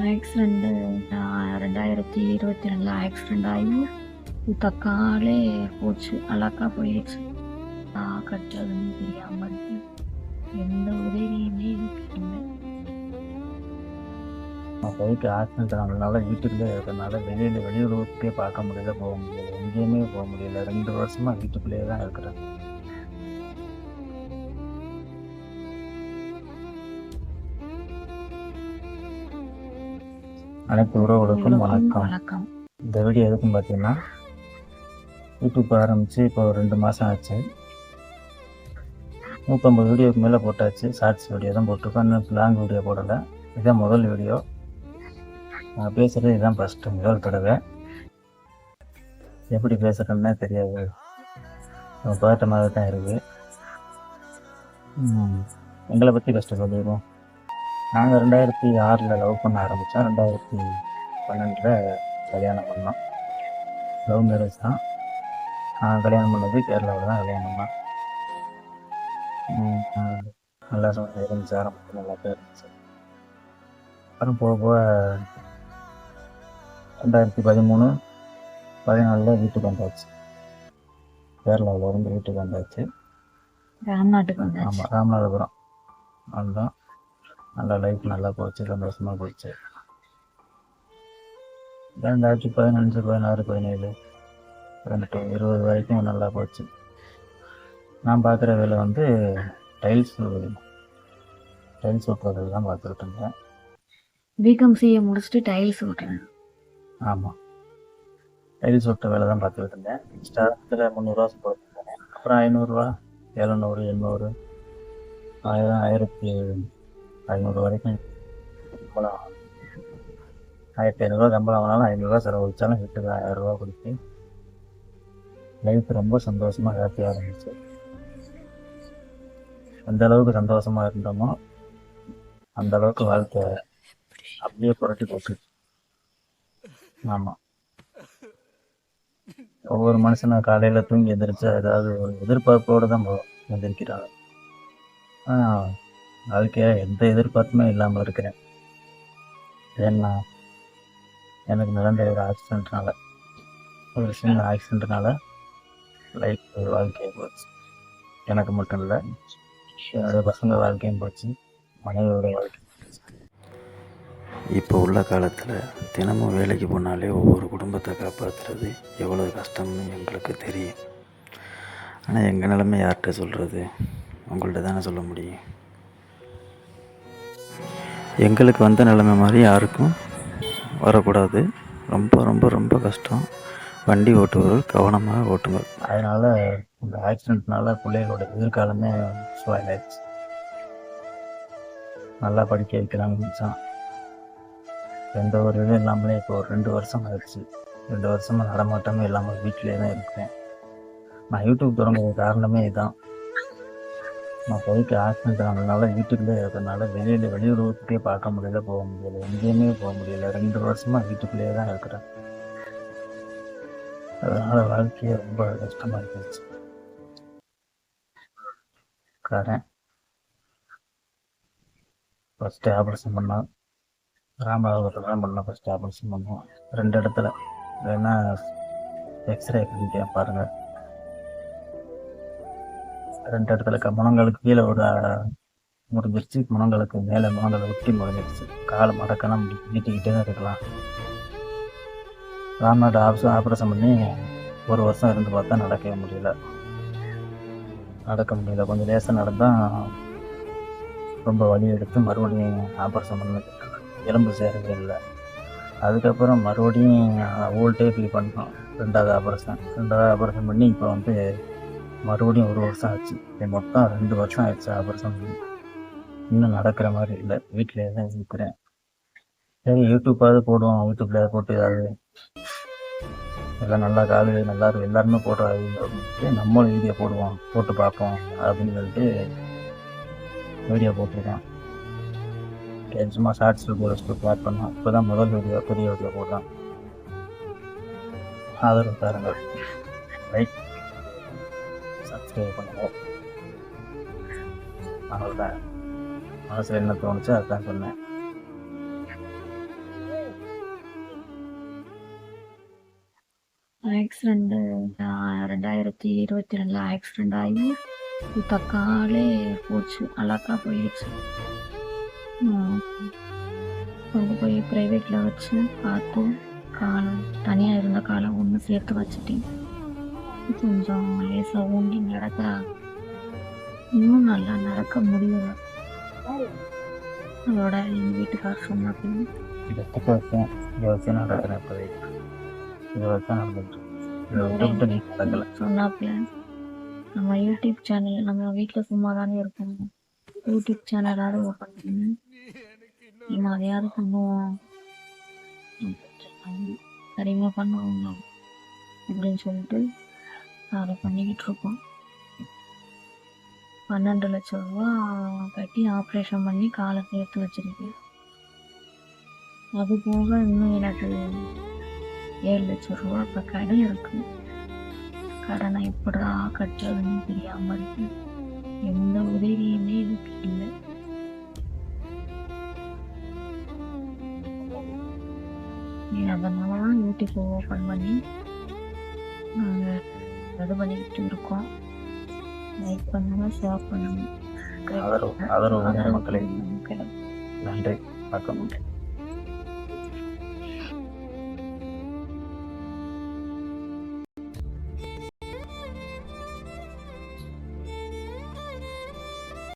Accident ரெண்டாயிரத்தி இருபத்தி ரெண்டில் ஆக்சிடெண்ட் ஆகி இப்போ காலே போச்சு. அழகா போயிடுச்சு. நான் கட்டுறதுன்னு தெரியாமல் எந்த உதவியுமே பைக் இல்லை. பைக்கு ஆக்சிடென்ட் ஆனதுனால வீட்டுக்குள்ளே இருக்கிறதுனால வெளியில் வெளியுறவுக்கே பார்க்க முடியல. போக முடியல எங்கேயுமே போக முடியல. ரெண்டு வருஷமாக வீட்டுக்குள்ளேயே தான் இருக்கிறேன். அனைத்து உறவுகளுக்கும் வணக்கம். வணக்கம். இந்த வீடியோ எதுக்கும் பார்த்தீங்கன்னா யூடியூப் ஆரம்பித்து இப்போ ரெண்டு மாதம் ஆச்சு. நூற்றம்பது வீடியோக்கு மேலே போட்டாச்சு. ஷார்ட்ஸ் வீடியோ தான் போட்டிருக்கோம். இன்னும் லாங் வீடியோ போடலை. இதுதான் முதல் வீடியோ நான் பேசுகிறது இதுதான் ஃபஸ்ட்டு முதல் தடவை. எப்படி பேசுகிறேன்னே தெரியாது. பதட்டமாக தான் இருக்குது எங்களை பற்றி ஃபஸ்ட்டு சொல்லிடுவோம் நாங்கள் ரெண்டாயிரத்தி ஆறில் லவ் பண்ண ஆரம்பித்தோம் ரெண்டாயிரத்தி பன்னெண்டில் கல்யாணம் பண்ணோம். லவ் மேரேஜ் தான். நான் கல்யாணம் பண்ணது கேரளாவில் தான் கல்யாணம் ஆ, நல்லா இருந்துச்சு. ஆரம்பத்தில் நல்லா பேர் இருந்துச்சு. அப்புறம் போக போக ரெண்டாயிரத்தி பதிமூணு பதினாலில் வீட்டுக்கு வந்தாச்சு. கேரளாவில் இருந்து வீட்டுக்கு வந்தாச்சு. ராம்நாட்டுக்கு ஆமாம் ராமநாதபுரம். அதுதான் நல்லா லைஃப் நல்லா போச்சு சந்தோஷமாக போச்சு. ரெண்டாயிரத்தி பதினஞ்சு பதினாறு பதினேழு பதினெட்டு இருபது வரைக்கும் நல்லா போச்சு. நான் பார்க்குற வேலை வந்து டைல்ஸ் டைல்ஸ் ஒட்டுறது தான் பார்த்துக்கிட்டு இருந்தேன். பிகாம் சிஏ முடிச்சுட்டு டைல்ஸ் ஓட்டுறேன். ஆமாம் டைல்ஸ் ஒட்ட வேலை தான் பார்த்துக்கிட்டு இருந்தேன். ஸ்டார்டில் முந்நூறுரூவா போட்டுருந்தேன் அப்புறம் ஐநூறுரூவா எழுநூறு எண்ணூறு ஆயிரம் ஆயிரத்தி ஐநூறு வரைக்கும் சம்பளம் ஆயிரத்தி ஐநூறுரூவா சம்பளம் ஆனாலும் ஐநூறுரூவா செலவழிச்சாலும் வீட்டுக்கு ஆயிரரூவா கொடுத்து லைஃப் ரொம்ப சந்தோஷமாக ஹாப்பியாக இருந்துச்சு. எந்த அளவுக்கு சந்தோஷமாக இருந்தோமோ அந்த அளவுக்கு வாழ்க்கை அப்படியே புரட்டி போட்டு ஆமாம் ஒவ்வொரு மனுஷனும் காலையில் தூங்கி எந்திரிச்சா ஏதாவது ஒரு எதிர்பார்ப்போடு தான் எந்திரிக்கிறாங்க ஆனால் வாழ்க்கையில் எந்த எதிர்பார்ப்புமே இல்லாமல் இருக்கிறேன். ஏன்னா எனக்கு நடந்த ஒரு ஆக்சிடென்ட்னால ஒரு சின்ன ஆக்சிடென்ட்னால லைஃப் வாழ்க்கையை போச்சு. எனக்கு மட்டும் இல்லை என்னோடய பசங்க வாழ்க்கையும் போச்சு மனைவியோட வாழ்க்கையும் இப்போ உள்ள காலத்தில் தினமும் வேலைக்கு போனாலே ஒவ்வொரு குடும்பத்தை காப்பாற்றுறது எவ்வளோ கஷ்டம்னு எங்களுக்கு தெரியும். ஆனால் எங்கள் நிலைமை யார்கிட்ட சொல்கிறது உங்கள்கிட்ட தானே சொல்ல முடியும். எங்களுக்கு வந்த நிலைமை மாதிரி யாருக்கும் வரக்கூடாது. ரொம்ப ரொம்ப ரொம்ப கஷ்டம். வண்டி ஓட்டுபவர்கள் கவனமாக ஓட்டுங்கள். அதனால் இந்த ஆக்சிடென்ட்னால பிள்ளைகளோட எதிர்காலமே ஸ்பாயில் ஆயிடுச்சு. நல்லா படிக்க வைக்கிறாங்க மிச்சான் எந்த ஒரு இதுவும் இல்லாமலே இப்போ ஒரு ரெண்டு வருஷம் ஆயிடுச்சு. ரெண்டு வருஷமாக நடமாட்டமே இல்லாமல் வீட்டிலே தான் இருக்கேன். நான் யூடியூப் தொடங்குற காரணமே இதுதான் நான் பைக்கு ஆக்சிடென்ட் ஆனதுனால வீட்டுக்குள்ளே இருக்கிறதுனால வெளியில் வெளியுறவுக்கே பார்க்க முடியல போக முடியல எங்கேயுமே போக முடியல. ரெண்டு வருஷமாக வீட்டுக்குள்ளேயே தான் இருக்கிறேன். அதனால் வாழ்க்கையே ரொம்ப கஷ்டமாக இருந்துச்சு. காரன். ஃபஸ்ட்டு ஆப்ரேஷன் பண்ணோம். ராமநாதபுரத்தில் தான் பண்ணோம் ஃபஸ்ட்டு ஆப்ரேஷன் பண்ணோம். ரெண்டு இடத்துல. வேணால் எக்ஸ்ரே பண்ணிட்டேன் பாருங்கள் ரெண்டு இடத்துல இருக்க முனங்களுக்கு கீழே ஒரு முடிஞ்சிருச்சு முனங்களுக்கு மேலே முனங்களை ஒட்டி முடிஞ்சிருச்சு காலை மடக்கெல்லாம் நீட்டிக்கிட்டே தான் இருக்கலாம். ராம்நாடு ஆப்ஷன் ஆப்ரேஷன் பண்ணி ஒரு வருஷம் இருந்து பார்த்தா நடக்கவே முடியல. நடக்க முடியல. கொஞ்சம் லேசாக நடந்தால் ரொம்ப வலி எடுத்து மறுபடியும் ஆப்ரேஷன் பண்ண எலும்பு சேரவே இல்லை. அதுக்கப்புறம் மறுபடியும் ஓல்டே ஃபீல் பண்ணோம். ரெண்டாவது ஆப்ரேஷன். ரெண்டாவது ஆப்ரேஷன் பண்ணி இப்போ வந்து மறுபடியும் ஒரு வருஷம் ஆச்சு. மொத்தம் ரெண்டு வருஷம் ஆயிடுச்சு ஆப்ரேஷன் இன்னும் நடக்கிற மாதிரி இல்லை. வீட்டிலே தான் இருக்கிறேன். சரி யூடியூப்பாவது போடுவோம். யூடியூப்ல போட்டு ஏதாவது எல்லாம் நல்லா காலு நல்லா இருக்கும். எல்லாருமே போடுறாரு அப்படின்ட்டு நம்மளும் வீடியோ போடுவோம். போட்டு பார்ப்போம் அப்படின்னு சொல்லிட்டு வீடியோ போட்டிருக்கேன். சும்மா ஷார்ட்ஸில் போட ஸ்டார்ட் பண்ணோம் இப்போ தான் முதல் வீடியோ பெரிய வீடியோ போடுறோம் ஆதரவு தாருங்கள். ரைட் சப்ஸ்கிரைப் பண்ணுங்கள் அவ்வளோதான் மனசில் என்ன தோணுச்சோ அதுதான் சொன்னேன் ஆக்சிடெண்ட் ரெண்டாயிரத்தி இருபத்தி ரெண்டில் ஆக்சிடெண்ட் ஆகி இப்போ போச்சு அழகா போயிடுச்சு கொண்டு போய் ப்ரைவேட்டில் வச்சு பார்த்து காலை தனியாக இருந்த காலை ஒன்று சேர்த்து வச்சுட்டேன் கொஞ்சம் லேசாக ஊண்டி நடக்கிறா இன்னும் நல்லா நடக்க முடியல. அதோட எங்கள் வீட்டுக்கார் இதை நடக்கிறேன் இப்போதைக்கு. இதை நடந்துட்டு விட்டு நீ நடக்கலை. சொன்னாப்புல நம்ம யூடியூப் சேனல் நம்ம வீட்டில் சும்மா தானே இருக்கோம் யூடியூப் சேனலாவது ஓப்பன் பண்ணு நம்ம அதையாவது பண்ணுவோம். சரிமா பண்ணுவோம். அப்படின்னு சொல்லிட்டு அதை பண்ணிக்கிட்டு இருக்கோம் பன்னெண்டு லட்ச ரூபா கட்டி ஆப்ரேஷன் பண்ணி காலை சேர்த்து வச்சிருக்கேன். அது போக இன்னும் எனக்கு ஏழு லட்ச ரூபா இப்போ கடன் இருக்கு. கடனை எப்படா கட்டுறதுன்னு தெரியாமல் இருக்கு. எந்த உதவியுமே இதுக்கு இல்லை. அதனால தான் யூடியூப் ஓப்பன் பண்ணி நாங்கள் இது பண்ணிக்கிட்டு இருக்கோம் லைக் பண்ணுங்க ஷேர் பண்ணுங்க ஆதரவு ஆதரவு மக்களே. மக்களே. நன்றி. வணக்கம்.